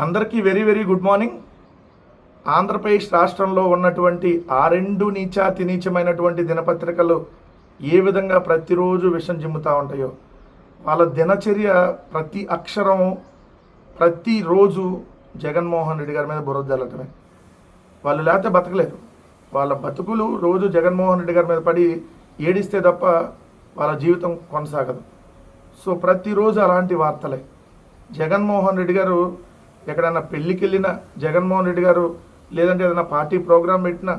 అందరికీ very very good morning. Andhra Pradesh రాష్ట్రంలో ఉన్నటువంటి ఆ రెండు నీచాతి నీచమైనటువంటి దినపత్రికలు ఏ విధంగా ప్రతిరోజు విషం జిమ్ముతూ ఉంటాయో వాళ్ళ దినచర్య ప్రతి అక్షరం ప్రతిరోజు జగన్మోహన్ రెడ్డి గారి మీద బురద వాళ్ళు లేకపోతే బతకలేరు వాళ్ళ బతుకులు రోజు జగన్మోహన్ రెడ్డి గారి మీద పడి ఏడిస్తే తప్ప వాళ్ళ జీవితం కొనసాగదు. సో ప్రతిరోజు అలాంటి వార్తలే. జగన్మోహన్ రెడ్డి గారు ఎక్కడైనా పెళ్ళికి వెళ్ళినా జగన్మోహన్ రెడ్డి గారు లేదంటే ఏదైనా పార్టీ ప్రోగ్రాం పెట్టినా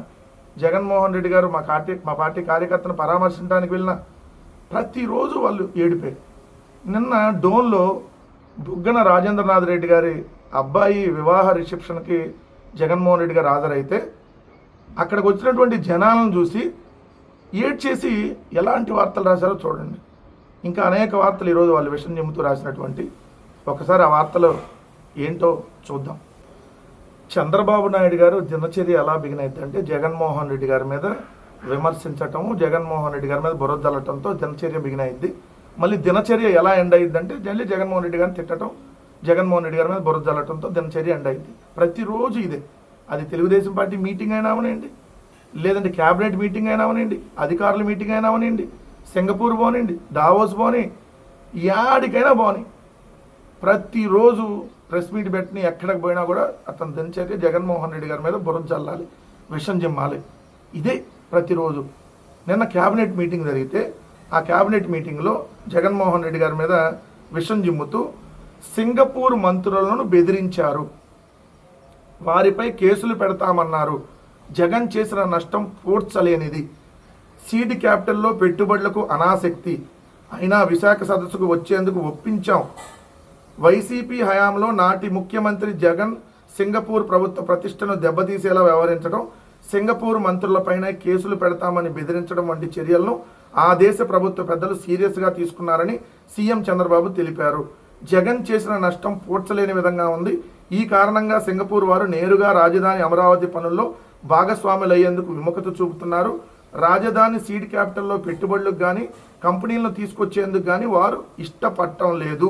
జగన్మోహన్ రెడ్డి గారు మా పార్టీ మా పార్టీ కార్యకర్తను పరామర్శించడానికి వెళ్ళినా ప్రతిరోజు వాళ్ళు ఏడిపే. నిన్న డోన్లో బుగ్గన రాజేంద్రనాథ్ రెడ్డి గారి అబ్బాయి వివాహ రిసెప్షన్కి జగన్మోహన్ రెడ్డి గారు హాజరైతే అక్కడికి వచ్చినటువంటి జనాలను చూసి ఏడ్చేసి ఎలాంటి వార్తలు రాశారో చూడండి. ఇంకా అనేక వార్తలు ఈరోజు వాళ్ళు విషయం చెబుతూ రాసినటువంటి ఒకసారి ఆ వార్తలు ఏంటో చూద్దాం. చంద్రబాబు నాయుడు గారు దినచర్య ఎలా బిగినైంది అంటే జగన్మోహన్ రెడ్డి గారి మీద విమర్శించటము జగన్మోహన్ రెడ్డి గారి మీద బుర్ర జల్లటంతో దినచర్య బిగినైంది మళ్ళీ దినచర్య ఎలా ఎండ్ అయింది అంటే మళ్ళీ జగన్మోహన్ రెడ్డి గారిని తిట్టడం జగన్మోహన్ రెడ్డి గారి మీద బుర్ర జల్లటంతో దినచర్య ఎండ్ అయింది ప్రతిరోజు ఇదే. అది తెలుగుదేశం పార్టీ మీటింగ్ అయినా అవనండి లేదంటే క్యాబినెట్ మీటింగ్ అయినా అవనండి అధికారుల మీటింగ్ అయినా అవనండి సింగపూర్ పోనండి దావోస్ పోని యాడికైనా పోని ప్రతిరోజు ప్రెస్ మీట్ పెట్టిన ఎక్కడికి పోయినా కూడా అతను దినచర్య జగన్మోహన్ రెడ్డి గారి మీద బుర్ర చల్లాలి విషం జిమ్మాలి. ఇదే ప్రతిరోజు. నిన్న క్యాబినెట్ మీటింగ్ జరిగితే ఆ క్యాబినెట్ మీటింగ్లో జగన్మోహన్ రెడ్డి గారి మీద విషం జిమ్ముతూ సింగపూర్ మంత్రులను బెదిరించారు. వారిపై కేసులు పెడతామన్నారు. జగన్ చేసిన నష్టం పూడ్చలేనిది. సీడ్ క్యాపిటల్లో పెట్టుబడులకు అనాసక్తి. అయినా విశాఖ సదస్సుకు వచ్చేందుకు ఒప్పించాం. వైసీపీ హయాంలో నాటి ముఖ్యమంత్రి జగన్ సింగపూర్ ప్రభుత్వ ప్రతిష్టను దెబ్బతీసేలా వ్యవహరించడం సింగపూర్ మంత్రులపైన కేసులు పెడతామని బెదిరించడం వంటి చర్యలను ఆ దేశ ప్రభుత్వ పెద్దలు సీరియస్గా తీసుకున్నారని సీఎం చంద్రబాబు తెలిపారు. జగన్ చేసిన నష్టం పూడ్చలేని విధంగా ఉంది. ఈ కారణంగా సింగపూర్ వారు నేరుగా రాజధాని అమరావతి పనుల్లో భాగస్వాములయ్యేందుకు విముఖత చూపుతున్నారు. రాజధాని సీడ్ క్యాపిటల్లో పెట్టుబడులకు కానీ కంపెనీలను తీసుకొచ్చేందుకు కానీ వారు ఇష్టపడటం లేదు.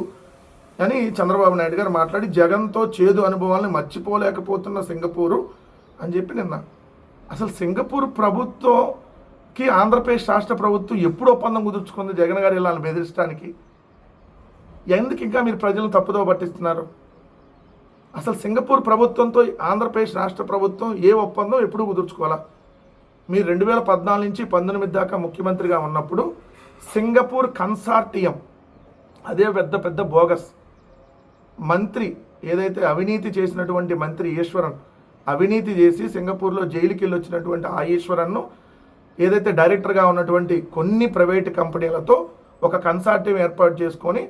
అని చంద్రబాబు నాయుడు గారు మాట్లాడి జగన్తో చేదు అనుభవాలను మర్చిపోలేకపోతున్న సింగపూరు అని చెప్పి నిన్న. అసలు సింగపూర్ ప్రభుత్వంకి ఆంధ్రప్రదేశ్ రాష్ట్ర ప్రభుత్వం ఎప్పుడు ఒప్పందం కుదుర్చుకుంది జగన్ గారు ఇలా బెదిరించడానికి? ఎందుకు ఇంకా మీరు ప్రజలను తప్పుదో పట్టిస్తున్నారు? అసలు సింగపూర్ ప్రభుత్వంతో ఆంధ్రప్రదేశ్ రాష్ట్ర ప్రభుత్వం ఏ ఒప్పందం ఎప్పుడు కుదుర్చుకోవాలా? మీరు రెండు వేల పద్నాలుగు నుంచి పంతొమ్మిది దాకా ముఖ్యమంత్రిగా ఉన్నప్పుడు సింగపూర్ కన్సార్టియం అదే పెద్ద పెద్ద బోగస్ మంత్రి ఏదైతే అవినీతి చేసినటువంటి మంత్రి ఈశ్వరన్ అవినీతి చేసి సింగపూర్లో జైలుకి వెళ్ళి వచ్చినటువంటి ఆ ఈశ్వరన్ను ఏదైతే డైరెక్టర్గా ఉన్నటువంటి కొన్ని ప్రైవేట్ కంపెనీలతో ఒక కన్సార్టియం ఏర్పాటు చేసుకొని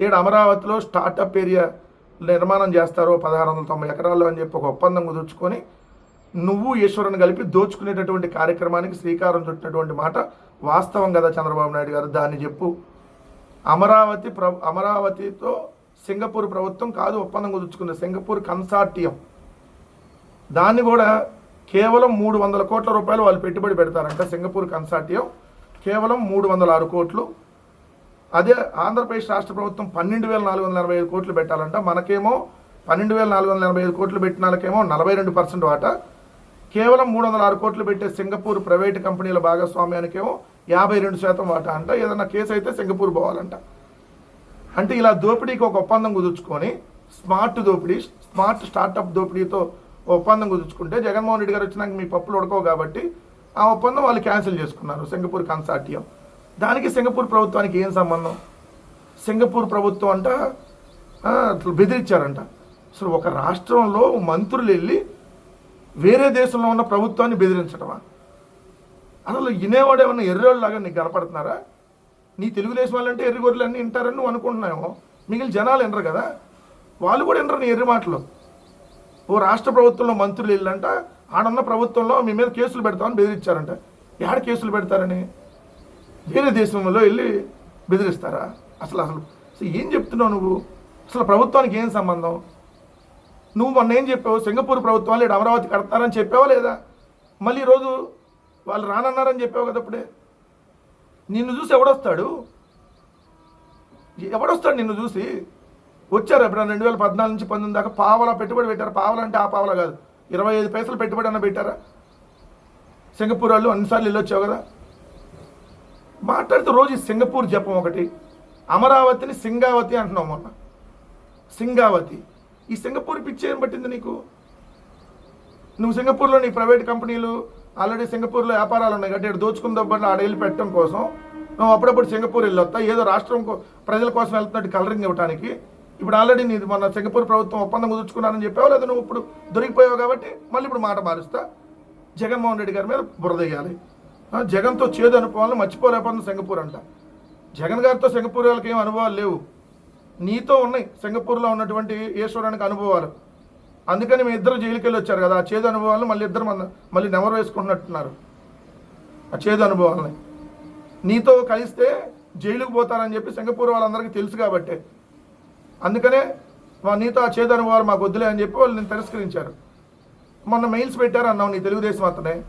ఈడ అమరావతిలో స్టార్టప్ ఏరియా నిర్మాణం చేస్తారు పదహారు వందల తొంభై ఎకరాల్లో అని చెప్పి ఒక ఒప్పందం కుదుర్చుకొని నువ్వు ఈశ్వరుని కలిపి దోచుకునేటటువంటి కార్యక్రమానికి శ్రీకారం చుట్టినటువంటి మాట వాస్తవం కదా చంద్రబాబు నాయుడు గారు. దాన్ని చెప్పు. అమరావతి ప్ర అమరావతితో సింగపూర్ ప్రభుత్వం కాదు ఒప్పందం కుదుర్చుకుంది. Singapore consortium. దాన్ని కూడా కేవలం మూడు వందల కోట్ల రూపాయలు వాళ్ళు పెట్టుబడి పెడతారంట సింగపూర్ కన్సార్టియం. కేవలం మూడు వందల ఆరు కోట్లు. అదే ఆంధ్రప్రదేశ్ రాష్ట్ర ప్రభుత్వం పన్నెండు వేల నాలుగు వందల ఎనభై ఐదు కోట్లు పెట్టాలంట. మనకేమో పన్నెండు వేల నాలుగు వందల ఎనభై ఐదు కోట్లు పెట్టిన వాళ్ళకేమో నలభై రెండు పర్సెంట్ వాటా. కేవలం మూడు వందల ఆరు కోట్లు పెట్టే సింగపూర్ ప్రైవేటు కంపెనీల భాగస్వామ్యానికేమో యాభై రెండు శాతం వాటా అంట. ఏదైనా కేసు అయితే సింగపూర్ పోవాలంట. అంటే ఇలా దోపిడీకి ఒక ఒప్పందం కుదుర్చుకొని స్మార్ట్ దోపిడీ స్మార్ట్ స్టార్టప్ దోపిడీతో ఒప్పందం కుదుర్చుకుంటే జగన్మోహన్ రెడ్డి గారు వచ్చినాక మీ పప్పులు ఉడకవు కాబట్టి ఆ ఒప్పందం వాళ్ళు క్యాన్సిల్ చేసుకున్నారు సింగపూర్ కన్సార్టియం. దానికి సింగపూర్ ప్రభుత్వానికి ఏం సంబంధం? సింగపూర్ ప్రభుత్వం అంట అసలు బెదిరించారంట. అసలు ఒక రాష్ట్రంలో మంత్రులు వెళ్ళి వేరే దేశంలో ఉన్న ప్రభుత్వాన్ని బెదిరించడమా అసలు వినేవాడు ఏమన్నా ఎర్రోళ్ళలాగా నీకు కనపడుతున్నారా? నీ తెలుగుదేశం వాళ్ళంటే ఎర్రి గొర్రెలు అన్నీ వింటారని నువ్వు అనుకుంటున్నావు మిగిలిన జనాలు వినరు కదా. వాళ్ళు కూడా వినరు నీ ఎర్రి మాటలు. ఓ రాష్ట్ర ప్రభుత్వంలో మంత్రులు వెళ్ళంట ఆడన్న ప్రభుత్వంలో మీ మీద కేసులు పెడతామని బెదిరించారంట ఎక్కడ కేసులు పెడతారని? వేరే దేశంలో వెళ్ళి బెదిరిస్తారా? అసలు అసలు అసలు ఏం చెప్తున్నావు నువ్వు? అసలు ప్రభుత్వానికి ఏం సంబంధం? నువ్వు మొన్న ఏం చెప్పావు? సింగపూర్ ప్రభుత్వాలు ఇక్కడ అమరావతి కడతారని చెప్పావా లేదా? మళ్ళీ ఈరోజు వాళ్ళు రానన్నారని చెప్పావు కదా అప్పుడే నిన్ను చూసి ఎవడొస్తాడు? ఎవడొస్తాడు నిన్ను చూసి? వచ్చారు ఎప్పుడైనా రెండు వేల పద్నాలుగు నుంచి పంతొమ్మిది దాకా పావలా పెట్టుబడి పెట్టారు? పావలా అంటే ఆ పావలా కాదు. ఇరవై ఐదు పైసలు పెట్టుబడి అన్న పెట్టారా? సింగపూర్ వాళ్ళు అన్నిసార్లు వెళ్ళొచ్చావు కదా? మాట్లాడితే రోజు సింగపూర్ జపం ఒకటి అమరావతిని సింగావతి అంటున్నావు మొన్న. సింగావతి. ఈ సింగపూర్ పిచ్చి ఏం పట్టింది నీకు? నువ్వు సింగపూర్లో నీ ప్రైవేట్ కంపెనీలు ఆల్రెడీ సింగపూర్లో వ్యాపారాలు ఉన్నాయి కాబట్టి ఇక్కడ దోచుకున్న దబ్బట్లు ఆడ వెళ్ళి పెట్టడం కోసం. మేము అప్పుడప్పుడు సింగపూర్ వెళ్ళొస్తా ఏదో రాష్ట్రం కో- ప్రజల కోసం వెళ్తున్నట్టు కలరింగ్ ఇవ్వడానికి ఇప్పుడు ఆల్రెడీ నీది మన సింగపూర్ ప్రభుత్వం ఒప్పందం కుదుర్చుకున్నానని చెప్పావు లేదా నువ్వు ఇప్పుడు దొరికిపోయావు కాబట్టి మళ్ళీ ఇప్పుడు మాట మారుస్తా? జగన్మోహన్ రెడ్డి గారి మీద బురదయ్యాలి ఆ, జగన్తో చేదు అనుభవాలను మర్చిపోలేకపోతుంది సింగపూర్ అంట. జగన్ గారితో సింగపూర్ వాళ్ళకి ఏం అనుభవాలు లేవు. నీతో ఉన్నాయి సింగపూర్లో ఉన్నటువంటి ఈశ్వరానికి అనుభవాలు. అందుకని మీ ఇద్దరు జైలుకి వెళ్ళి వచ్చారు కదా ఆ చేదు అనుభవాలను మళ్ళీ ఇద్దరు మన మళ్ళీ నెమరు వేసుకుంటున్నట్టున్నారు. ఆ చేదు అనుభవాలని. నీతో కలిస్తే జైలుకు పోతారని చెప్పి సింగపూర్ వాళ్ళందరికీ తెలుసు కాబట్టి. అందుకనే వా- నీతో ఆ చేదు అనుభవాలు మాకు వద్దులే అని చెప్పి వాళ్ళు నేను తిరస్కరించారు. మొన్న మెయిల్స్ పెట్టారు అన్నావు నీ తెలుగుదేశం అతనే.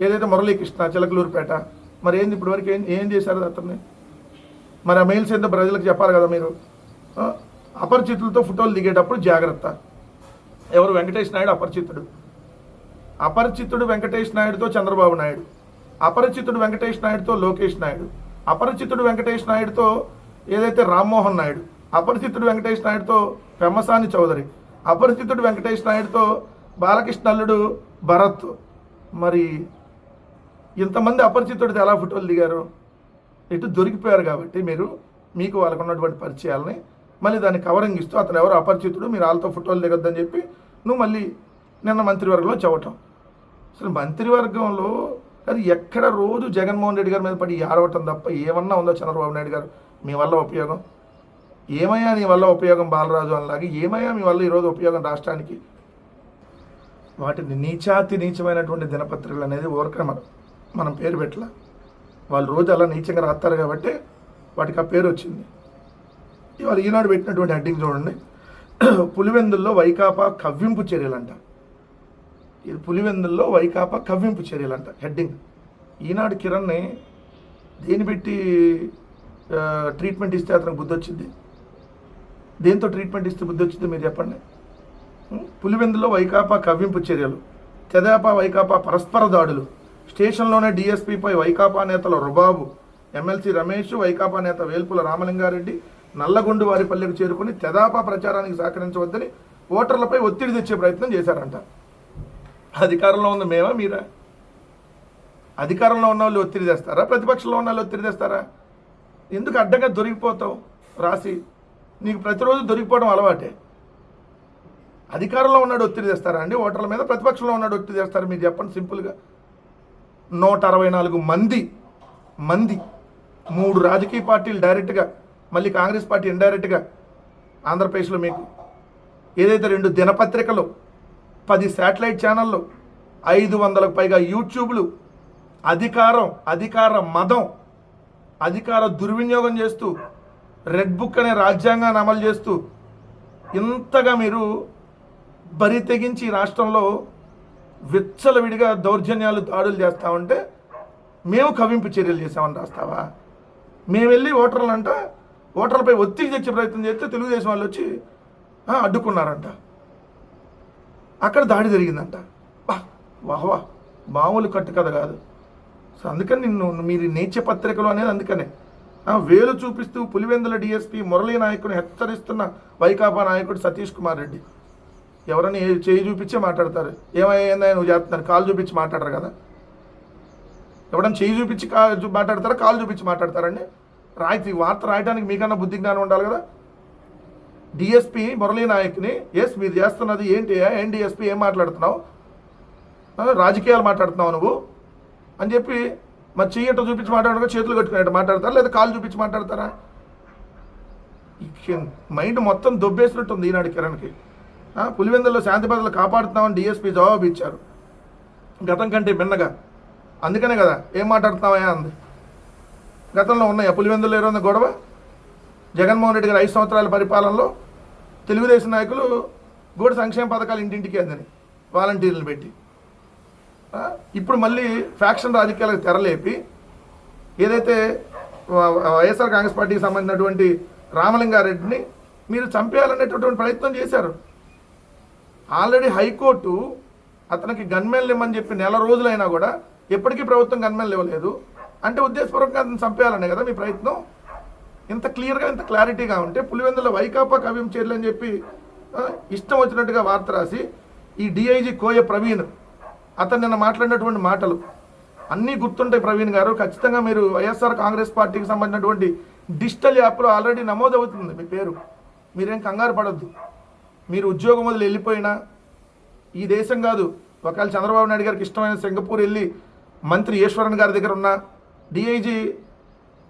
ఏదైతే మురళీకృష్ణ చిలకలూరుపేట మరి ఏంది ఇప్పటివరకు ఏం ఏం చేశారు అతన్ని? మరి ఆ మెయిల్స్ ఏంటో ప్రజలకు చెప్పాలి కదా మీరు. అపరిచితులతో ఫోటోలు దిగేటప్పుడు జాగ్రత్త. ఎవరు వెంకటేష్ నాయుడు అపరిచితుడు? అపరిచితుడు వెంకటేష్ నాయుడుతో చంద్రబాబు నాయుడు. అపరిచితుడు వెంకటేష్ నాయుడుతో లోకేష్ నాయుడు. అపరిచితుడు వెంకటేష్ నాయుడుతో ఏదైతే రామ్మోహన్ నాయుడు. అపరిచితుడు వెంకటేష్ నాయుడుతో పెమ్మసాని చౌదరి. అపరిచితుడు వెంకటేష్ నాయుడుతో బాలకృష్ణల్లుడు భరత్. మరి ఇంతమంది అపరిచితుడితో ఎలా ఫోటోలు దిగారు? ఇటు దొరికిపోయారు కాబట్టి మీరు మీకు వాళ్ళకు ఉన్నటువంటి పరిచయాలని మళ్ళీ దాన్ని కవరింగ్ ఇస్తూ అతను ఎవరు అపరిచితుడు మీరు వాళ్ళతో ఫోటోలు దిగొద్దని చెప్పి నువ్వు మళ్ళీ నిన్న మంత్రివర్గంలో చెవటం. అసలు మంత్రివర్గంలో అది ఎక్కడ రోజు జగన్మోహన్ రెడ్డి గారి మీద పడి ఆడవటం తప్ప ఏమన్నా ఉందో చంద్రబాబు నాయుడు గారు? మీ వల్ల ఉపయోగం? ఏమయ్యా నీ వల్ల ఉపయోగం బాలరాజు అనలాగే ఏమయ్యా మీ వల్ల ఈరోజు ఉపయోగం రాష్ట్రానికి? వాటిని నీచాతి నీచమైనటువంటి దినపత్రికలు అనేది ఊరకనే మనం మనం పేరు పెట్టలే. వాళ్ళు రోజు అలా నీచంగా రాస్తారు కాబట్టి వాటికి ఆ పేరు వచ్చింది. ఇవాళ ఈనాడు పెట్టినటువంటి హెడ్డింగ్ చూడండి. పులివెందుల్లో వైకాపా కవ్వింపు చర్యలంట. ఇది పులివెందుల్లో వైకాపా కవ్వింపు చర్యలంట హెడ్డింగ్. ఈనాడు కిరణ్ని దేని పెట్టి ట్రీట్మెంట్ ఇస్తే అతనికి బుద్ధి వచ్చింది? దేంతో ట్రీట్మెంట్ ఇస్తే బుద్ధి వచ్చింది మీరు చెప్పండి? పులివెందులో వైకాపా కవ్వింపు చర్యలు. తెదేపా వైకాపా పరస్పర దాడులు. స్టేషన్లోనే డీఎస్పీపై వైకాపా నేతల రుబాబు ఎమ్మెల్సీ రమేష్ వైకాపా నేత వేల్పుల రామలింగారెడ్డి నల్లగొండు వారిపల్లెకు చేరుకుని తెదాపా ప్రచారానికి సహకరించవద్దని ఓటర్లపై ఒత్తిడి తెచ్చే ప్రయత్నం చేశారంట. అధికారంలో ఉన్న మేమా మీరా? అధికారంలో ఉన్న వాళ్ళు ఒత్తిడి తెస్తారా? ప్రతిపక్షంలో ఉన్న వాళ్ళు ఒత్తిడి తెస్తారా? ఎందుకు అడ్డంగా దొరికిపోతావు? రాసి నీకు ప్రతిరోజు దొరికిపోవడం అలవాటే. అధికారంలో ఉన్నాడు ఒత్తిడి తెస్తారా అండి? ఓటర్ల మీద ప్రతిపక్షంలో ఉన్నాడు ఒత్తిడి తెస్తారు? మీరు చెప్పండి సింపుల్గా. నూట అరవై నాలుగు మంది మంది మూడు రాజకీయ పార్టీలు డైరెక్ట్గా మళ్ళీ కాంగ్రెస్ పార్టీ ఇండైరెక్ట్గా ఆంధ్రప్రదేశ్లో మీకు ఏదైతే రెండు దినపత్రికలు పది శాటిలైట్ ఛానళ్ళు ఐదు వందలకు పైగా యూట్యూబ్లు అధికారం అధికార మదం అధికార దుర్వినియోగం చేస్తూ రెడ్ బుక్ అనే రాజ్యాంగాన్ని అమలు చేస్తూ ఇంతగా మీరు బరి తెగించి రాష్ట్రంలో విచ్చలవిడిగా దౌర్జన్యాలు దాడులు చేస్తా ఉంటే మేము కవింపు చర్యలు చేసామని రాస్తావా? మేము వెళ్ళి ఓటర్లంట ఓటర్లపై ఒత్తిడి తెచ్చే ప్రయత్నం చేస్తే తెలుగుదేశం వాళ్ళు వచ్చి అడ్డుకున్నారంట. అక్కడ దాడి జరిగిందంట. వా వాహ్వా మామూలు కట్టు కథ కాదు. సో అందుకని నిన్ను మీరు నేచే పత్రికలు అనేది అందుకనే. వేలు చూపిస్తూ పులివెందుల డిఎస్పీ మురళీ నాయకుని హెచ్చరిస్తున్న వైకాపా నాయకుడు సతీష్ కుమార్ రెడ్డి. ఎవరైనా చేయి చూపించే మాట్లాడతారు. ఏమైందా నువ్వు చెప్తున్నారు కాలు చూపించి మాట్లాడరు కదా. ఎవడన్నా చేయి చూపించి కా మాట్లాడతారా? కాలు చూపించి మాట్లాడతారండి. రాయి వార్త రాయడానికి మీకన్నా బుద్ధి జ్ఞానం ఉండాలి కదా? డిఎస్పీ మురళీ నాయక్ని ఎస్ మీరు చేస్తున్నది ఏంటి? ఏం డిఎస్పీ ఏం మాట్లాడుతున్నావు? రాజకీయాలు మాట్లాడుతున్నావు నువ్వు? అని చెప్పి మరి చెయ్యట చూపించి మాట్లాడక చేతులు కట్టుకునేట్టు మాట్లాడతారా? లేదా కాలు చూపించి మాట్లాడతారా? మైండ్ మొత్తం దొబ్బేసినట్టుంది ఈనాడు కిరణ్కి. పులివెందుల్లో శాంతి భద్రతలు కాపాడుతున్నామని డిఎస్పీ జవాబు ఇచ్చారు. గతం కంటే మిన్నగా అందుకనే కదా ఏం మాట్లాడుతున్నావా అంది. గతంలో ఉన్నాయా పులివెందుల్లో ఏరుంది గొడవ? జగన్మోహన్ రెడ్డి గారి ఐదు సంవత్సరాల పరిపాలనలో తెలుగుదేశం నాయకులు గూడ సంక్షేమ పథకాలు ఇంటింటికి అందని వాలంటీర్లు పెట్టి. ఇప్పుడు మళ్ళీ ఫ్యాక్షన్ రాజకీయాలకు తెరలేపి ఏదైతే వ- వైఎస్ఆర్ కాంగ్రెస్ పార్టీకి సంబంధించినటువంటి రామలింగారెడ్డిని మీరు చంపేయాలనేటటువంటి ప్రయత్నం చేశారు. ఆల్రెడీ హైకోర్టు అతనికి గన్మెన్లు ఇమ్మని చెప్పి నెల రోజులైనా కూడా ఎప్పటికీ ప్రభుత్వం గన్మెన్లు ఇవ్వలేదు అంటే ఉద్దేశపూర్వకంగా అతను చంపేయాలనే కదా మీ ప్రయత్నం? ఇంత క్లియర్గా ఇంత క్లారిటీగా ఉంటే పులివెందుల వైకాపా కవ్యం చేయాలని అని చెప్పి ఇష్టం వచ్చినట్టుగా వార్త రాసి ఈ డిఐజీ కోయ ప్రవీణ్ అతను నిన్న మాట్లాడినటువంటి మాటలు అన్నీ గుర్తుంటాయి ప్రవీణ్ గారు. ఖచ్చితంగా మీరు వైఎస్ఆర్ కాంగ్రెస్ పార్టీకి సంబంధించినటువంటి డిజిటల్ యాప్లో ఆల్రెడీ నమోదవుతుంది మీ పేరు. మీరేం కంగారు పడద్దు. మీరు ఉద్యోగం వదిలి వెళ్ళిపోయినా ఈ దేశం కాదు. ఒకవేళ చంద్రబాబు నాయుడు గారికి ఇష్టమైన సింగపూర్ వెళ్ళి మంత్రి ఈశ్వరన్ గారి దగ్గర ఉన్న డిఐజీ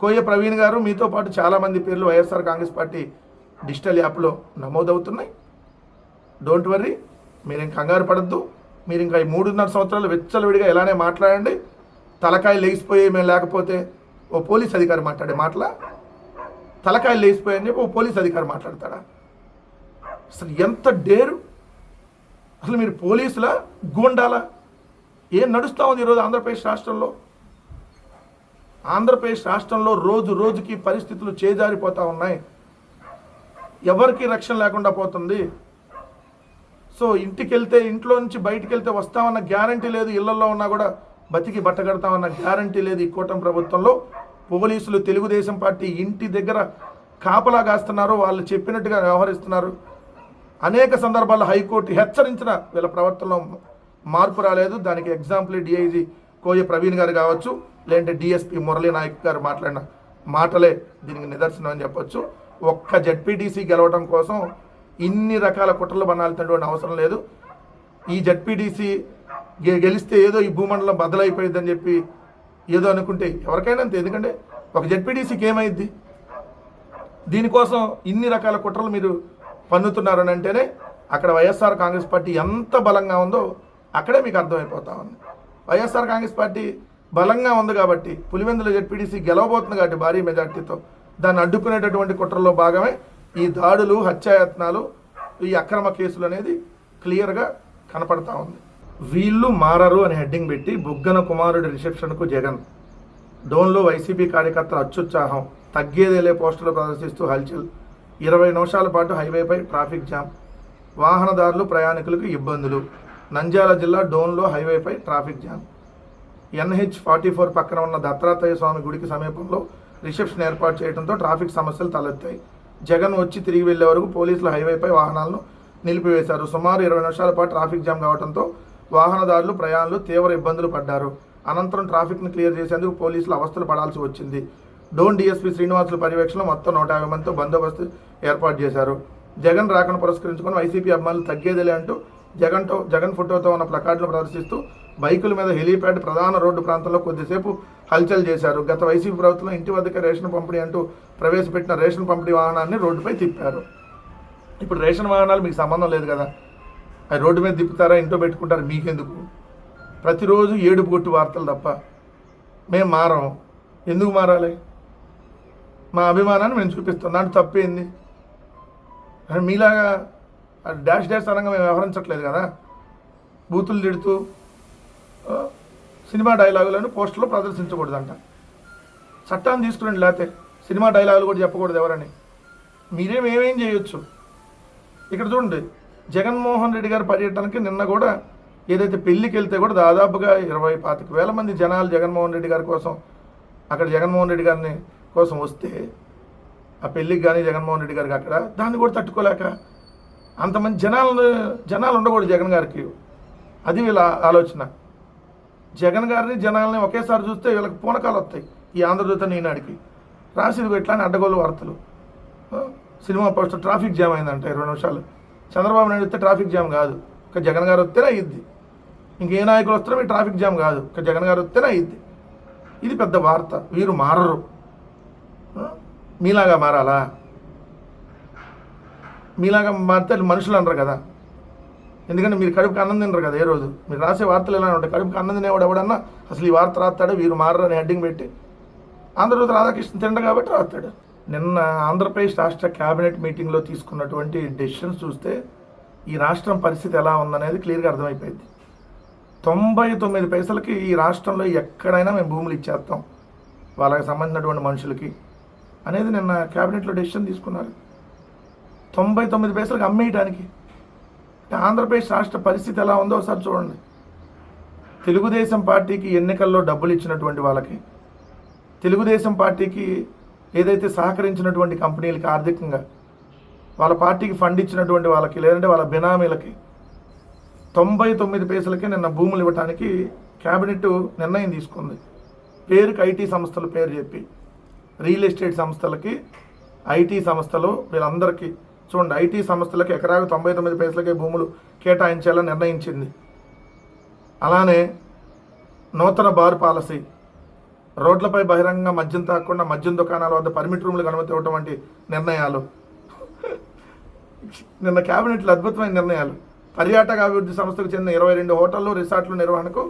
కోయ ప్రవీణ్ గారు మీతో పాటు చాలామంది పేర్లు వైఎస్ఆర్ కాంగ్రెస్ పార్టీ డిజిటల్ యాప్లో నమోదవుతున్నాయి. డోంట్ వర్రీ మీరు ఇంకా కంగారు పడద్దు. మీరు ఇంకా ఈ మూడున్నర సంవత్సరాలు వెచ్చలవిడిగా ఎలానే మాట్లాడండి. తలకాయలు లేచిపోయి మేము లేకపోతే ఓ పోలీస్ అధికారి మాట్లాడే మాటల? తలకాయలు లేచిపోయాయని చెప్పి ఓ పోలీస్ అధికారి మాట్లాడతాడా? అసలు ఎంత డేరు? అసలు మీరు పోలీసులా? గూండాలా? ఏం నడుస్తూ ఉంది ఈరోజు ఆంధ్రప్రదేశ్ రాష్ట్రంలో? ఆంధ్రప్రదేశ్ రాష్ట్రంలో రోజు రోజుకి పరిస్థితులు చేజారిపోతూ ఉన్నాయి. ఎవరికి రక్షణ లేకుండా పోతుంది? సో ఇంటికి వెళ్తే ఇంట్లో నుంచి బయటికి వెళ్తే వస్తామన్న గ్యారంటీ లేదు ఇళ్ళలో ఉన్నా కూడా బతికి బట్టగడతామన్న గ్యారంటీ లేదు ఈ కూటమి ప్రభుత్వంలో. పోలీసులు తెలుగుదేశం పార్టీ ఇంటి దగ్గర కాపలా కాస్తున్నారు వాళ్ళు చెప్పినట్టుగా వ్యవహరిస్తున్నారు. అనేక సందర్భాల్లో హైకోర్టు హెచ్చరించిన వీళ్ళ ప్రవర్తనలో మార్పు రాలేదు. దానికి ఎగ్జాంపుల్ డిఐజీ కోయ ప్రవీణ్ గారు కావచ్చు లేదంటే డిఎస్పి మురళీ నాయక్ గారు మాట్లాడిన మాటలే దీనికి నిదర్శనం అని చెప్పొచ్చు. ఒక్క జడ్పీటీసీ గెలవడం కోసం ఇన్ని రకాల కుట్రలు బనాల్సినటువంటి అవసరం లేదు. ఈ జడ్పీటీసీ గెలిస్తే ఏదో ఈ భూమండలం బదలైపోయిందని చెప్పి ఏదో అనుకుంటే ఎవరికైనా అంతే. ఎందుకంటే ఒక జడ్పీటీసీకి ఏమైంది దీనికోసం ఇన్ని రకాల కుట్రలు మీరు పన్నుతున్నారు అని అంటేనే అక్కడ వైఎస్ఆర్ కాంగ్రెస్ పార్టీ ఎంత బలంగా ఉందో అక్కడే మీకు అర్థమైపోతా ఉంది. వైఎస్ఆర్ కాంగ్రెస్ పార్టీ బలంగా ఉంది కాబట్టి పులివెందుల జెడ్పీటీసీ గెలవబోతుంది కాబట్టి భారీ మెజార్టీతో దాన్ని అడ్డుకునేటటువంటి కుట్రలో భాగమే ఈ దాడులు హత్యాయత్నాలు ఈ అక్రమ కేసులు అనేది క్లియర్గా కనపడతా ఉంది. వీళ్ళు మారరు అని హెడ్డింగ్ పెట్టి బుగ్గన కుమారుడి రిసెప్షన్కు జగన్. డోన్లో వైసీపీ కార్యకర్తల అత్యుత్సాహం. తగ్గేదేలే పోస్టులు ప్రదర్శిస్తూ హల్చల్. ఇరవై నిమిషాల పాటు హైవేపై ట్రాఫిక్ జామ్. వాహనదారులు ప్రయాణికులకు ఇబ్బందులు. నంద్యాల జిల్లా డోన్లో హైవేపై traffic jam. NH forty four పక్కన ఉన్న దత్తాత్రేయ స్వామి గుడికి సమీపంలో రిసెప్షన్ ఏర్పాటు చేయడంతో ట్రాఫిక్ సమస్యలు తలెత్తాయి. జగన్ వచ్చి తిరిగి వెళ్ళే వరకు పోలీసులు హైవేపై వాహనాలను నిలిపివేశారు. సుమారు ఇరవై నిమిషాల పాటు ట్రాఫిక్ జామ్ కావడంతో వాహనదారులు ప్రయాణులు తీవ్ర ఇబ్బందులు పడ్డారు. అనంతరం ట్రాఫిక్ను క్లియర్ చేసేందుకు పోలీసులు అవస్థలు పడాల్సి వచ్చింది. డోన్ డీఎస్పీ శ్రీనివాసుల పర్యవేక్షణలో మొత్తం నూట యాభై మందితో బందోబస్తు ఏర్పాటు చేశారు. జగన్ రాకను పురస్కరించుకొని వైసీపీ అభిమానులు తగ్గేదిలే అంటూ జగన్తో జగన్ ఫోటోతో ఉన్న ప్లకార్డులు ప్రదర్శిస్తూ బైకుల మీద హెలీప్యాడ్ ప్రధాన రోడ్డు ప్రాంతంలో కొద్దిసేపు హల్చల్ చేశారు. గత వైసీపీ ప్రభుత్వం ఇంటి వద్దకే రేషన్ పంపిణీ అంటూ ప్రవేశపెట్టిన రేషన్ పంపిణీ వాహనాన్ని రోడ్డుపై తిప్పారు. ఇప్పుడు రేషన్ వాహనాలు మీకు సంబంధం లేదు కదా. అవి రోడ్డు మీద తిప్పుతారా ఇంట్లో పెట్టుకుంటారు మీకెందుకు? ప్రతిరోజు ఏడుపు కొట్టి వార్తలు తప్ప మేము మారం ఎందుకు మారాలి? మా అభిమానాన్ని మేము చూపిస్తాం. దాంట్లో తప్పేంది? మీలాగా డాష్ డాష్ అనగా మేము వ్యవహరించట్లేదు కదా? బూతులు తిడుతూ సినిమా డైలాగులను పోస్టులో ప్రదర్శించకూడదంట. చట్టాన్ని తీసుకురండి లేకపోతే సినిమా డైలాగులు కూడా చెప్పకూడదు ఎవరని. మీరేం ఏమేం చేయొచ్చు? ఇక్కడ చూడండి జగన్మోహన్ రెడ్డి గారి పర్యటనకి నిన్న కూడా ఏదైతే పెళ్ళికి వెళ్తే కూడా దాదాపుగా ఇరవై పాతిక వేల మంది జనాలు జగన్మోహన్ రెడ్డి గారి కోసం అక్కడ జగన్మోహన్ రెడ్డి గారిని కోసం వస్తే ఆ పెళ్ళికి కానీ జగన్మోహన్ రెడ్డి గారికి అక్కడ దాన్ని కూడా తట్టుకోలేక అంతమంది జనాలు జనాలు ఉండకూడదు జగన్ గారికి. అది వీళ్ళ ఆలోచన. జగన్ గారిని జనాలని ఒకేసారి చూస్తే వీళ్ళకి పూనకాలు వస్తాయి ఈ ఆంధ్రజ్యోతి ఈనాడికి. రాసిది ఎట్లా అడ్డగోలు వార్తలు. సినిమా పోస్టర్ ట్రాఫిక్ జామ్ అయిందంట ఇరవై నిమిషాలు. చంద్రబాబు నాయుడు వస్తే ట్రాఫిక్ జామ్ కాదు. ఒక జగన్ గారు వస్తేనే అయ్యిద్ది ఇంకే నాయకులు వస్తారో ట్రాఫిక్ జామ్ కాదు. ఒక జగన్ గారు వస్తేనే అయ్యిద్ది ఇది పెద్ద వార్త. వీరు మారరు. మీలాగా మారాలా? మీలాగా మారితే మనుషులు అనరు కదా. ఎందుకంటే మీరు కడుపుకి అన్నం తినరు కదా ఏ రోజు. మీరు రాసే వార్తలు ఎలా ఉంటాయి. కడుపుకి అన్నం తినేవాడు ఎవడన్నా అసలు ఈ వార్త రాస్తాడు వీరు మారని హెడ్డింగ్ పెట్టి. ఆంధ్రజ్యోతి రాధాకృష్ణ తినడు కాబట్టి రాస్తాడు. నిన్న ఆంధ్రప్రదేశ్ రాష్ట్ర క్యాబినెట్ మీటింగ్లో తీసుకున్నటువంటి డెసిషన్స్ చూస్తే ఈ రాష్ట్రం పరిస్థితి ఎలా ఉందనేది క్లియర్గా అర్థమైపోయింది. తొంభై తొమ్మిది పైసలకి ఈ రాష్ట్రంలో ఎక్కడైనా మేము భూములు ఇచ్చేస్తాం. వాళ్ళకి సంబంధించినటువంటి మనుషులకి అనేది నిన్న క్యాబినెట్లో డెసిషన్ తీసుకున్నారు. తొంభై తొమ్మిది పైసలకు అమ్మేయటానికి. ఆంధ్రప్రదేశ్ రాష్ట్ర పరిస్థితి ఎలా ఉందో ఒకసారి చూడండి. తెలుగుదేశం పార్టీకి ఎన్నికల్లో డబ్బులు ఇచ్చినటువంటి వాళ్ళకి తెలుగుదేశం పార్టీకి ఏదైతే సహకరించినటువంటి కంపెనీలకి ఆర్థికంగా వాళ్ళ పార్టీకి ఫండ్ ఇచ్చినటువంటి వాళ్ళకి లేదంటే వాళ్ళ బినామీలకి తొంభై తొమ్మిది పైసలకి నిన్న భూములు ఇవ్వటానికి క్యాబినెట్ నిర్ణయం తీసుకుంది. పేరుకి ఐటీ సంస్థల పేరు చెప్పి రియల్ ఎస్టేట్ సంస్థలకి ఐటీ సంస్థలు వీళ్ళందరికీ చూడండి ఐటీ సంస్థలకు ఎకరాకు తొంభై తొమ్మిది పైసలకే భూములు కేటాయించాలని నిర్ణయించింది. అలానే నూతన బార్ పాలసీ. రోడ్లపై బహిరంగ మద్యం తాకుండా మద్యం దుకాణాల వద్ద పర్మిట్ రూమ్లకు అనుమతి ఇవ్వటం వంటి నిర్ణయాలు. నిన్న క్యాబినెట్లో అద్భుతమైన నిర్ణయాలు. పర్యాటక అభివృద్ధి సంస్థకు చెందిన ఇరవై రెండు హోటళ్ళు రిసార్ట్ల నిర్వహణకు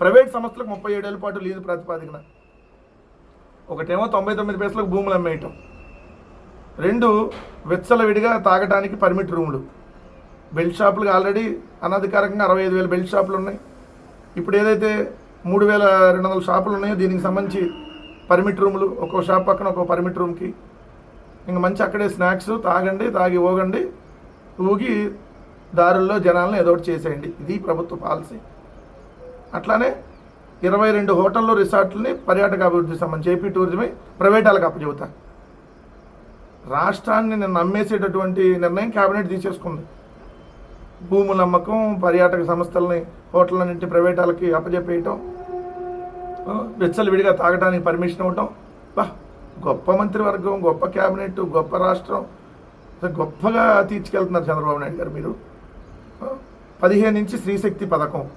ప్రైవేట్ సంస్థలకు ముప్పై ఏడేళ్ళ పాటు లీజు ప్రాతిపాదికన. ఒకటేమో తొంభై తొమ్మిది పైసలకు భూములు అమ్మేయటం. రెండు విచ్చలవిడిగా తాగడానికి పర్మిట్ రూములు. బెల్ట్ షాపులకు ఆల్రెడీ అనధికారికంగా అరవై ఐదు వేల బెల్ట్ షాపులు ఉన్నాయి. ఇప్పుడు ఏదైతే మూడు వేల రెండు వందల షాపులు ఉన్నాయో దీనికి సంబంధించి పర్మిట్ రూములు ఒక్కో షాప్ పక్కన ఒక్కో పర్మిట్ రూమ్కి. ఇంకా మంచి అక్కడే స్నాక్స్ తాగండి తాగి ఊగండి ఊగి దారుల్లో జనాలను ఏదో ఒకటి చేసేయండి. ఇది ప్రభుత్వ పాలసీ. అట్లానే ఇరవై రెండు హోటళ్ళు రిసార్ట్లని పర్యాటక అభివృద్ధి సంబంధించి ఏపీ టూరిజమే ప్రైవేట్ వాళ్ళకి రాష్ట్రాన్ని నిన్న అమ్మేసేటటువంటి నిర్ణయం కేబినెట్ తీసేసుకుంది. భూముల అమ్మకం పర్యాటక సంస్థలని హోటళ్ళన్నింటి ప్రైవేటాలకి అప్పజెప్పేయటం అప్పచెప్పేయటం ఆ, తాగడానికి పర్మిషన్ ఇవ్వటం. బా గొప్ప మంత్రివర్గం గొప్ప క్యాబినెట్ గొప్ప రాష్ట్రం. గొప్పగా తీర్చుకెళ్తున్నారు చంద్రబాబు నాయుడు గారు మీరు. పదిహేను నుంచి శ్రీశక్తి పథకం.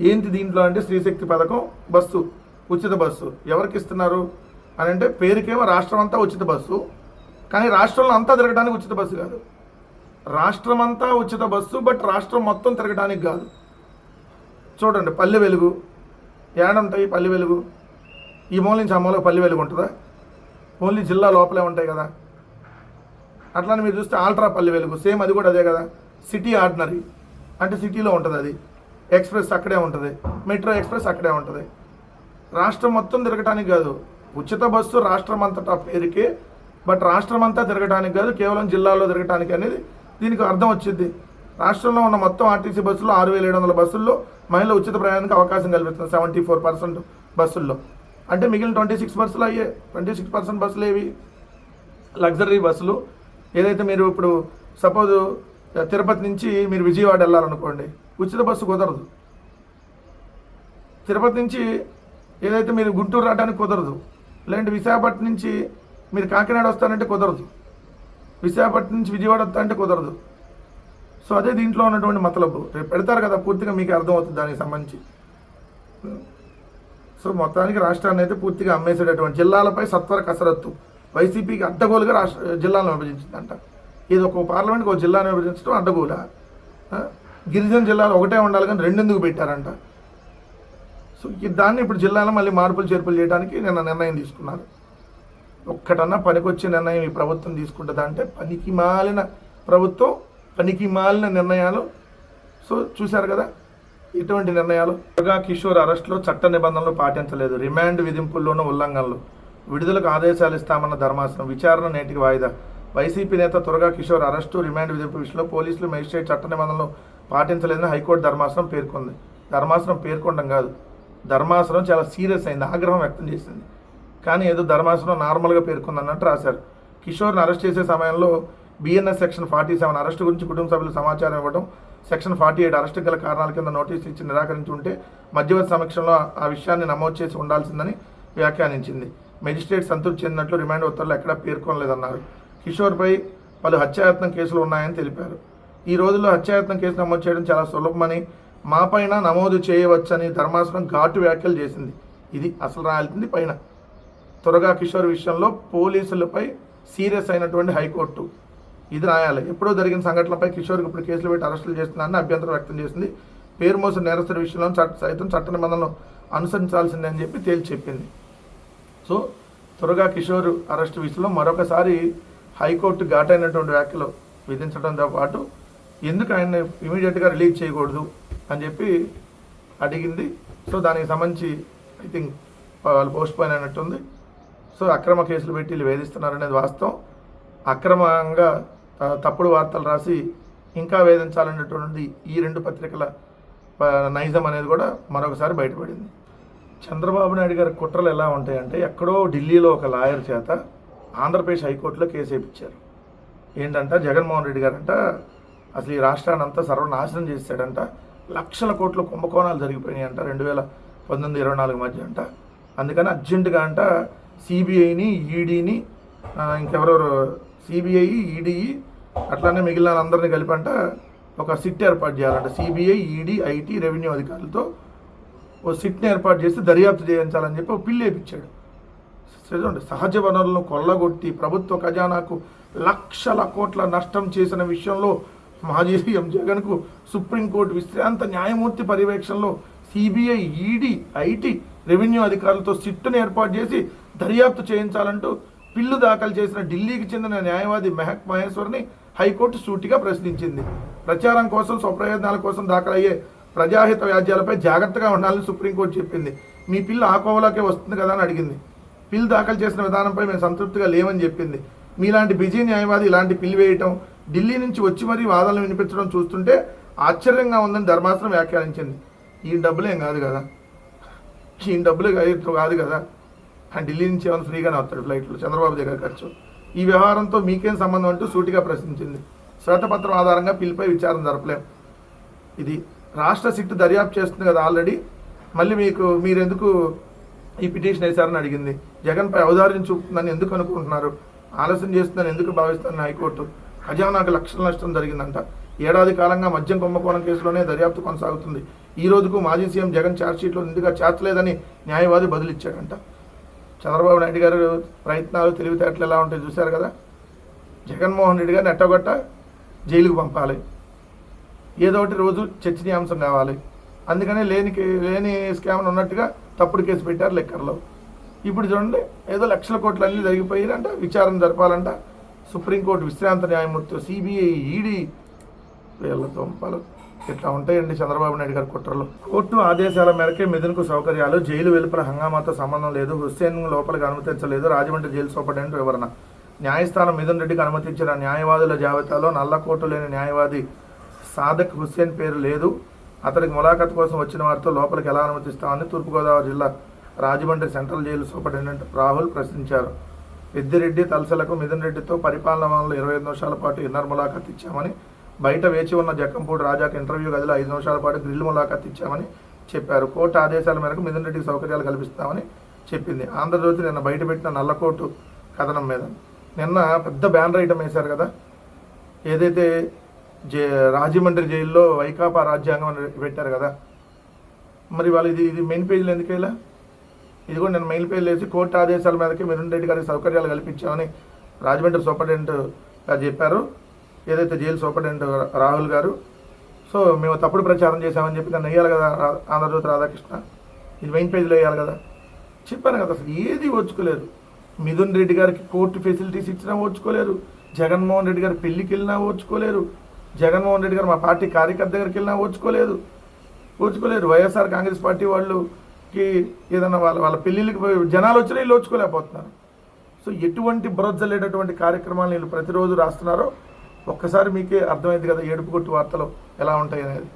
ఏంటి దీంట్లో అంటే శ్రీశక్తి పథకం? బస్సు ఉచిత బస్సు. ఎవరికి ఇస్తున్నారు? అని అంటే పేరుకేమో రాష్ట్రం అంతా ఉచిత బస్సు కానీ రాష్ట్రంలో అంతా తిరగడానికి ఉచిత బస్సు కాదు. రాష్ట్రం అంతా ఉచిత బస్సు బట్ రాష్ట్రం మొత్తం తిరగడానికి కాదు. చూడండి పల్లె వెలుగు. ఏడంటాయి పల్లె వెలుగు? ఈ మూల నుంచి ఆ మూల పల్లె వెలుగు ఉంటుందా? ఓన్లీ జిల్లా లోపలే ఉంటాయి కదా. అట్లానే మీరు చూస్తే ఆల్ట్రా పల్లె వెలుగు. సేమ్ అది కూడా అదే కదా. City ordinary. అంటే సిటీలో ఉంటుంది అది. ఎక్స్ప్రెస్ అక్కడే ఉంటుంది. మెట్రో ఎక్స్ప్రెస్ అక్కడే ఉంటుంది. రాష్ట్రం మొత్తం తిరగటానికి కాదు. ఉచిత బస్సు రాష్ట్రం అంతటా పేరుకే బట్ రాష్ట్రం అంతా తిరగటానికి కాదు కేవలం జిల్లాలో తిరగడానికి అనేది దీనికి అర్థం వచ్చింది. రాష్ట్రంలో ఉన్న మొత్తం ఆర్టీసీ బస్సుల్లో ఆరు వేల ఏడు వందల బస్సుల్లో మహిళ ఉచిత ప్రయాణానికి అవకాశం కల్పిస్తుంది సెవెంటీ ఫోర్ పర్సెంట్ బస్సుల్లో. అంటే మిగిలిన ట్వంటీ సిక్స్ బస్సులు అయ్యే ట్వంటీ సిక్స్ పర్సెంట్ బస్సులు ఏవి? లగ్జరీ బస్సులు. ఏదైతే మీరు ఇప్పుడు సపోజ్ తిరుపతి నుంచి మీరు విజయవాడ వెళ్ళాలనుకోండి ఉచిత బస్సు కుదరదు. తిరుపతి నుంచి ఏదైతే మీరు గుంటూరు రావడానికి కుదరదు. లేదంటే విశాఖపట్నం నుంచి మీరు కాకినాడ వస్తారంటే కుదరదు. విశాఖపట్నం నుంచి విజయవాడ వస్తారంటే కుదరదు. సో అదే దీంట్లో ఉన్నటువంటి మతలబు. రేపు పెడతారు కదా పూర్తిగా మీకు అర్థమవుతుంది దానికి సంబంధించి. సో మొత్తానికి రాష్ట్రాన్ని అయితే పూర్తిగా అమ్మేసేటటువంటి జిల్లాలపై సత్వర కసరత్తు. వైసీపీకి అడ్డగోలుగా రాష్ట్ర జిల్లాలను విభజించిందంట. ఇది ఒక పార్లమెంట్కి ఒక జిల్లాను విభజించడం అడ్డగోల. గిరిజన జిల్లాలు ఒకటే ఉండాలి కానీ రెండెందుకు పెట్టారంట? సో ఈ దాన్ని ఇప్పుడు జిల్లాలో మళ్ళీ మార్పులు చేర్పులు చేయడానికి నిన్న నిర్ణయం తీసుకున్నాను ఒక్కటన్నా పనికొచ్చే నిర్ణయం ఈ ప్రభుత్వం తీసుకుంటుందా అంటే పనికి మాలిన ప్రభుత్వం పనికి మాలిన నిర్ణయాలు. సో చూశారు కదా ఇటువంటి నిర్ణయాలు? దుర్గా కిషోర్ అరెస్టులో చట్ట నిబంధనలు పాటించలేదు. రిమాండ్ విధింపుల్లోనూ ఉల్లంఘనలు. విడుదలకు ఆదేశాలు ఇస్తామన్న ధర్మాసనం. విచారణ నేటికి వాయిదా. వైసీపీ నేత త్వరగా కిషోర్ అరెస్టు రిమాండ్ విధింపు విషయంలో పోలీసులు మేజిస్ట్రేట్ చట్ట నిబంధనలు పాటించలేదని హైకోర్టు ధర్మాసనం పేర్కొంది. ధర్మాసనం పేర్కొనడం కాదు. ధర్మాసనం చాలా సీరియస్ అయింది ఆగ్రహం వ్యక్తం చేసింది. కానీ ఏదో ధర్మాసనం నార్మల్గా పేర్కొంది అన్నట్టు రాశారు. కిషోర్ని అరెస్ట్ చేసే సమయంలో BNS section forty seven arrest గురించి కుటుంబ సభ్యులు సమాచారం ఇవ్వడం సెక్షన్ ఫార్టీ ఎయిట్ అరెస్ట్ గల కారణాల కింద నోటీసు ఇచ్చి నిరాకరించి ఉంటే మధ్యవర్తి సమక్షంలో ఆ విషయాన్ని నమోదు చేసి ఉండాల్సిందని వ్యాఖ్యానించింది. మెజిస్ట్రేట్ సంతృప్తి చెందినట్లు రిమాండ్ ఉత్తర్వులు ఎక్కడా పేర్కొనలేదన్నారు. కిషోర్పై పలు హత్యాయత్నం కేసులు ఉన్నాయని తెలిపారు. ఈ రోజుల్లో హత్యాయత్నం కేసు నమోదు చేయడం చాలా సులభమని మాపైన నమోదు చేయవచ్చని ధర్మాసనం ఘాటు వ్యాఖ్యలు చేసింది. ఇది అసలు రాయాల్సింది పైన. త్వరగా కిషోర్ విషయంలో పోలీసులపై సీరియస్ అయినటువంటి హైకోర్టు ఇది రాయాలి. ఎప్పుడో జరిగిన సంఘటనలపై కిషోర్కి ఇప్పుడు కేసులు పెట్టి అరెస్టులు చేస్తున్నారని అభ్యంతరం వ్యక్తం చేసింది. పేరు మోసిన నేరస్తుల విషయంలో చట్ట సైతం చట్ట నిబంధనలు అనుసరించాల్సిందే అని చెప్పి తేల్చి చెప్పింది. సో త్వరగా కిషోర్ అరెస్ట్ విషయంలో మరొకసారి హైకోర్టు ఘాటైనటువంటి వ్యాఖ్యలు విధించడంతో పాటు ఎందుకు ఆయన ఇమీడియట్గా రిలీజ్ చేయకూడదు? అని చెప్పి అడిగింది. సో దానికి సంబంధించి ఐ థింక్ వాళ్ళు పోస్ట్ పోయిన అన్నట్టుంది సో అక్రమ కేసులు పెట్టి వీళ్ళు వేధిస్తున్నారు అనేది వాస్తవం. అక్రమంగా తప్పుడు వార్తలు రాసి ఇంకా వేధించాలన్నటువంటి ఈ రెండు పత్రికల నైజం అనేది కూడా మరొకసారి బయటపడింది. చంద్రబాబు నాయుడు గారి కుట్రలు ఎలా ఉంటాయంటే ఎక్కడో ఢిల్లీలో ఒక లాయర్ చేత ఆంధ్రప్రదేశ్ హైకోర్టులో కేసు వేయించారు ఏంటంట? జగన్మోహన్ రెడ్డి గారంట. అసలు ఈ రాష్ట్రాన్ని అంతా సర్వనాశనం చేశాడంట లక్షల కోట్ల కుంభకోణాలు జరిగిపోయినాయి అంట రెండు వేల పంతొమ్మిది ఇరవై నాలుగు మధ్య అంట. అందుకని అర్జెంటుగా అంట సిబిఐని ఈడీని ఇంకెవరెవరు సిబిఐ ఈడీ అట్లానే మిగిలిన అందరిని కలిపంట ఒక సిట్ ఏర్పాటు చేయాలంట. సిబిఐ ఈడీ ఐటీ రెవెన్యూ అధికారులతో ఓ సిట్ని ఏర్పాటు చేసి దర్యాప్తు చేయించాలని చెప్పి ఒక పిల్లి వేయించాడు చూడండి సహజ వనరులను కొల్లగొట్టి ప్రభుత్వ ఖజానాకు లక్షల కోట్ల నష్టం చేసిన విషయంలో మాజీ సీఎం జగన్కు సుప్రీంకోర్టు విశ్రాంత న్యాయమూర్తి పర్యవేక్షణలో సిబిఐ ఈడీ ఐటీ రెవెన్యూ అధికారులతో సిట్టును ఏర్పాటు చేసి దర్యాప్తు చేయించాలంటూ పిల్లు దాఖలు చేసిన ఢిల్లీకి చెందిన న్యాయవాది మెహక్ మహేశ్వర్ని హైకోర్టు సూటిగా ప్రశ్నించింది. ప్రచారం కోసం స్వప్రయోజనాల కోసం దాఖలయ్యే ప్రజాహిత వ్యాజ్యాలపై జాగ్రత్తగా ఉండాలని సుప్రీంకోర్టు చెప్పింది. మీ పిల్లు ఆకోవలోకే వస్తుంది కదా అని అడిగింది. పిల్లు దాఖలు చేసిన విధానంపై మేము సంతృప్తిగా లేవని చెప్పింది. మీలాంటి బిజీ న్యాయవాది ఇలాంటి పిల్లు వేయటం ఢిల్లీ నుంచి వచ్చి మరీ వాదనలు వినిపించడం చూస్తుంటే ఆశ్చర్యంగా ఉందని ధర్మాసనం వ్యాఖ్యానించింది. ఈ డబ్బులేం కాదు కదా? ఈ డబ్బులే కాదు కదా ఆ ఢిల్లీ నుంచి ఏమైనా ఫ్రీగానే వస్తాడు ఫ్లైట్లో చంద్రబాబు దగ్గర ఖర్చు. ఈ వ్యవహారంతో మీకేం సంబంధం అంటూ సూటిగా ప్రశ్నించింది. శ్వేతపత్రం ఆధారంగా పిల్లిపై విచారణ జరపలేం. ఇది రాష్ట్ర సిట్ దర్యాప్తు చేస్తుంది కదా ఆల్రెడీ. మళ్ళీ మీకు మీరెందుకు ఈ పిటిషన్ వేశారని అడిగింది. జగన్పై ఔదార్యం చూపుతుందని ఎందుకు అనుకుంటున్నారు? ఆలస్యం చేస్తుందని ఎందుకు భావిస్తున్న హైకోర్టు? ఖజానాకు లక్షల నష్టం జరిగిందంట. ఏడాది కాలంగా మద్యం కుంభకోణం కేసులోనే దర్యాప్తు కొనసాగుతుంది. ఈ రోజుకు మాజీ సీఎం జగన్ ఛార్జ్షీట్లో నిండుగా చేర్చలేదని న్యాయవాది బదులిచ్చాడంట. చంద్రబాబు నాయుడు గారు ప్రయత్నాలు తెలివితేటలు ఎలా ఉంటాయి చూశారు కదా? జగన్మోహన్ రెడ్డి గారిని ఎట్టగొట్ట జైలుకు పంపాలి. ఏదో ఒకటి రోజు చర్చనీయాంశం కావాలి. అందుకనే లేని లేని స్కామ్ ఉన్నట్టుగా తప్పుడు కేసు పెట్టారు లెక్కర్లో. ఇప్పుడు చూడండి ఏదో లక్షల కోట్లు అన్నీ జరిగిపోయినంట విచారణ జరపాలంట. సుప్రీంకోర్టు విశ్రాంత న్యాయమూర్తి సిబిఐ ఈడీ వీళ్ళ దొంపలు ఇట్లా ఉంటాయండి చంద్రబాబు నాయుడు గారి కుట్రలు? కోర్టు ఆదేశాల మేరకే మిథున్కు సౌకర్యాలు జైలు వెలుపల హంగామాతో సంబంధం లేదు హుస్సేన్ లోపలికి అనుమతించలేదు రాజమండ్రి జైలు సూపరింటెండెంట్ వివరణ. న్యాయస్థానం మిథున్ రెడ్డికి అనుమతించిన న్యాయవాదుల జాబితాలో నల్ల కోర్టు లేని న్యాయవాది సాదక్ హుస్సేన్ పేరు లేదు. అతడికి ములాఖత్ కోసం వచ్చిన వారితో లోపలికి ఎలా అనుమతిస్తామని తూర్పుగోదావరి జిల్లా Rajahmundry central jail superintendent Rahul ప్రశ్నించారు. పెద్దిరెడ్డి తలసలకు మిథున్ రెడ్డితో పరిపాలన వనరులు ఇరవై ఐదు నిమిషాల పాటు ఇన్నర్ ములాఖత్ ఇచ్చామని బయట వేచి ఉన్న జక్కంపూడి రాజాకు ఇంటర్వ్యూ గదిలో ఐదు నిమిషాల పాటు గ్రిల్ ములాఖత్ ఇచ్చామని చెప్పారు. కోర్టు ఆదేశాల మేరకు మిథున్ రెడ్డికి సౌకర్యాలు కల్పిస్తామని చెప్పింది. ఆంధ్రజ్యోతి నిన్న బయటపెట్టిన నల్లకోటు కథనం మీద. నిన్న పెద్ద బ్యానర్ ఐటమ్ వేశారు కదా. ఏదైతే జే రాజమండ్రి జైల్లో వైకాపా రాజ్యాంగం అని పెట్టారు కదా. మరి వాళ్ళు ఇది ఇది మెయిన్ పేజీలు ఎందుకు ఇది కూడా నేను మెయిల్ పేరు వేసి కోర్టు ఆదేశాల మీదకి మిథున్ రెడ్డి గారికి సౌకర్యాలు కల్పించామని రాజమండ్రి సూపరింటెండెంట్ గారు చెప్పారు. ఏదైతే జైలు సూపరింటెండెంట్ రాహుల్ గారు. సో మేము తప్పుడు ప్రచారం చేశామని చెప్పి నన్ను వేయాలి కదా రా- ఆంధ్రజ్యోతి రాధాకృష్ణ? ఇది మెయిన్ పేజీలో వేయాలి కదా? చెప్పాను కదా అసలు ఏది ఓచుకోలేదు మిథున్ రెడ్డి గారికి కోర్టు ఫెసిలిటీస్ ఇచ్చినా ఓచుకోలేరు జగన్మోహన్ రెడ్డి గారి పెళ్ళికి వెళ్ళినా ఓచుకోలేరు జగన్మోహన్ రెడ్డి గారు మా పార్టీ కార్యకర్త దగ్గరికి వెళ్ళినా ఓచుకోలేదు ఓచుకోలేరు వైఎస్ఆర్ కాంగ్రెస్ పార్టీ వాళ్ళు వాళ్ళకి ఏదైనా వాళ్ళ వాళ్ళ పెళ్ళిళ్ళకి పోయి జనాలు వచ్చినా వీళ్ళు వచ్చుకోలేకపోతున్నారు సో ఎటువంటి బురజల్లేటటువంటి కార్యక్రమాలు వీళ్ళు ప్రతిరోజు రాస్తున్నారో ఒక్కసారి మీకే అర్థమైంది కదా ఏడుపు కొట్టు వార్తలు ఎలా ఉంటాయి అనేది.